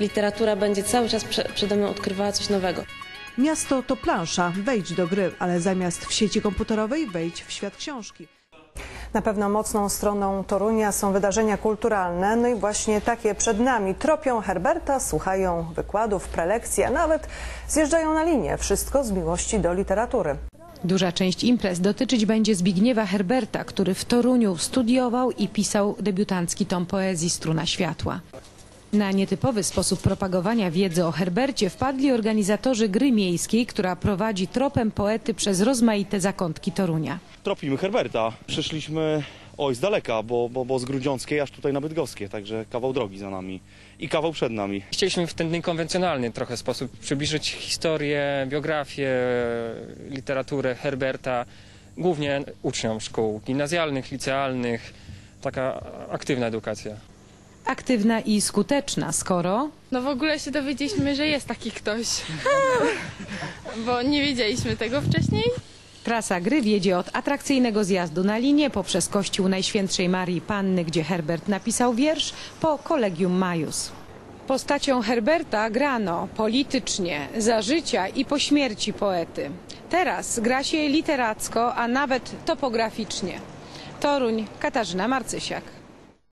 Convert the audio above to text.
literatura będzie cały czas prze, przede mną odkrywała coś nowego. Miasto to plansza, wejdź do gry, ale zamiast w sieci komputerowej wejdź w świat książki. Na pewno mocną stroną Torunia są wydarzenia kulturalne, no i właśnie takie przed nami. Tropią Herberta, słuchają wykładów, prelekcji, a nawet zjeżdżają na linię. Wszystko z miłości do literatury. Duża część imprez dotyczyć będzie Zbigniewa Herberta, który w Toruniu studiował i pisał debiutancki tom poezji Struna Światła. Na nietypowy sposób propagowania wiedzy o Herbercie wpadli organizatorzy gry miejskiej, która prowadzi tropem poety przez rozmaite zakątki Torunia. Tropimy Herberta. Przyszliśmy oj z daleka, bo, bo, bo z Grudziąckiej aż tutaj na Bydgoskie, także kawał drogi za nami i kawał przed nami. Chcieliśmy w ten niekonwencjonalny trochę sposób przybliżyć historię, biografię, literaturę Herberta, głównie uczniom szkół gimnazjalnych, licealnych, taka aktywna edukacja. Aktywna i skuteczna, skoro No w ogóle się dowiedzieliśmy, że jest taki ktoś. Bo nie wiedzieliśmy tego wcześniej. Trasa gry wiedzie od atrakcyjnego zjazdu na linię poprzez kościół Najświętszej Marii Panny, gdzie Herbert napisał wiersz, po Collegium Majus. Postacią Herberta grano politycznie, za życia i po śmierci poety. Teraz gra się literacko, a nawet topograficznie. Toruń, Katarzyna Marcysiak.